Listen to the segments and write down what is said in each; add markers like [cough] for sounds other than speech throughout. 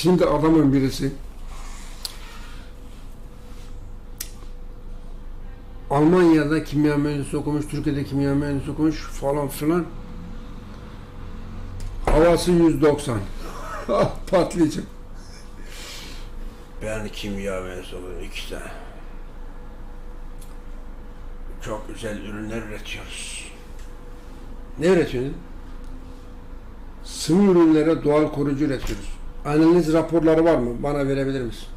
Şimdi adamın birisi Almanya'da kimya mühendisi okumuş, Türkiye'de kimya mühendisi okumuş falan filan. Havası 190. [laughs] Ah, Patlayacak. Ben kimya mühendisi okudum iki tane. Çok güzel ürünler üretiyoruz. Ne üretiyorsun? Sıvı ürünlere doğal koruyucu üretiyoruz. Analiz raporları var mı? Bana verebilir misin?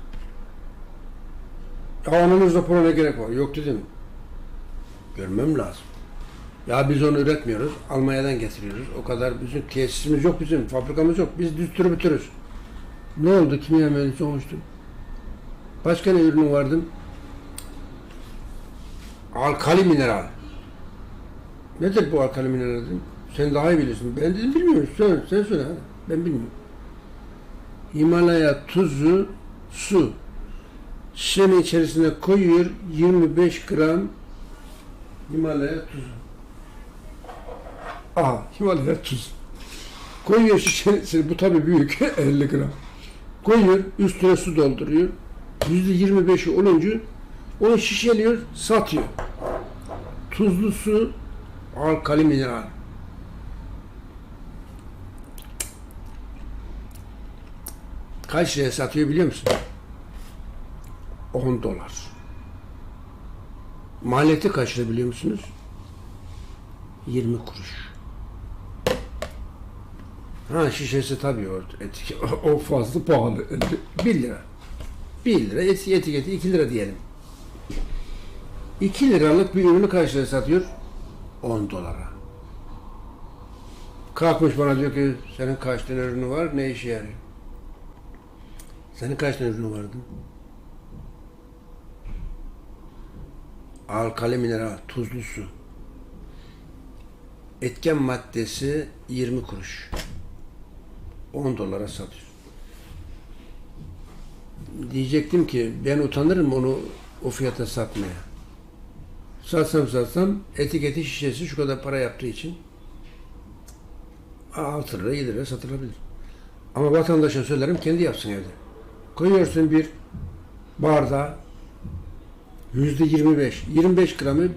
Ya analiz raporuna ne gerek var? Yok dedim. Görmem lazım. Ya biz onu üretmiyoruz. Almanya'dan getiriyoruz. O kadar bizim tesisimiz yok bizim. Fabrikamız yok. Biz distribütörüz. Ne oldu? Kimya mühendisi olmuştum. Başka ne ürünü vardı? Alkali mineral. Nedir bu alkali mineral dedim. Sen daha iyi bilirsin. Ben dedim bilmiyorum. Sen, sen söyle. Ben bilmiyorum. Himalaya tuzu, su. Şişenin içerisine koyuyor 25 gram Himalaya tuzu. Aha Himalaya tuz. Koyuyor [laughs] şişenin bu tabi büyük [laughs] 50 gram. Koyuyor üstüne su dolduruyor. %25'i olunca onu şişeliyor satıyor. Tuzlu su alkali mineral. Kaç liraya satıyor biliyor musun? 10 dolar. Maliyeti kaç lira biliyor musunuz? 20 kuruş. Ha şişesi tabii o, etik, [laughs] o fazla pahalı. 1 lira. 1 lira et- etiketi 2 lira diyelim. 2 liralık bir ürünü kaç liraya satıyor? 10 dolara. Kalkmış bana diyor ki senin kaç tane ürünü var ne işe yarıyor? Senin kaç tane ürünü vardı? Alkali mineral, tuzlu su. Etken maddesi 20 kuruş. 10 dolara satıyor. Diyecektim ki ben utanırım onu o fiyata satmaya. Satsam satsam etiketi şişesi şu kadar para yaptığı için 6 lira 7 lira satılabilir. Ama vatandaşa söylerim kendi yapsın evde. Koyuyorsun bir bardağa yüzde 25, 25 gramı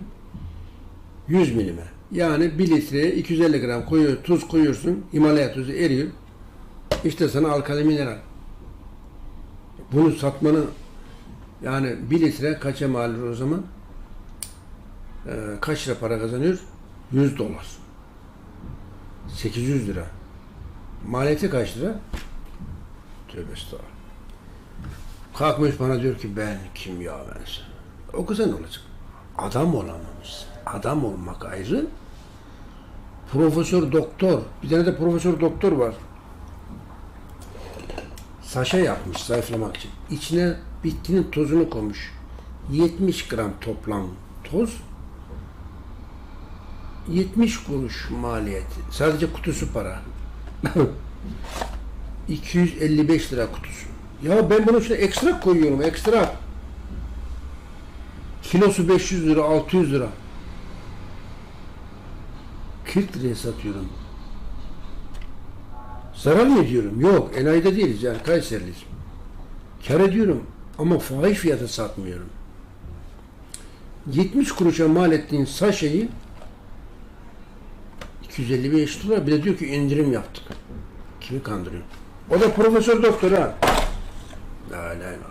100 milime. Yani 1 litreye 250 gram koyuyor, tuz koyuyorsun, Himalaya tuzu eriyor. İşte sana alkali mineral. Bunu satmanı yani 1 litre kaça mal olur o zaman? Ee, kaç lira para kazanıyor? 100 dolar. 800 lira. Maliyeti kaç lira? Tövbe estağfurullah. Kalkmış bana diyor ki ben kimya mühendisi. Okusa ne olacak? Adam olamamışsın. Adam olmak ayrı. Profesör doktor. Bir tane de profesör doktor var. Saşa yapmış zayıflamak için. İçine bitkinin tozunu koymuş. 70 gram toplam toz. 70 kuruş maliyeti. Sadece kutusu para. [laughs] 255 lira kutusu. Ya ben bunun içine ekstra koyuyorum, ekstra. Kilosu 500 lira, 600 lira. 40 liraya satıyorum. Zarar mı ediyorum? Yok, enayide değiliz yani Kayseriliyiz. Kar ediyorum ama fahiş fiyata satmıyorum. 70 kuruşa mal ettiğin saşeyi 255 lira bir de diyor ki indirim yaptık. Kimi kandırıyor? O da profesör doktor ha. No, no, know.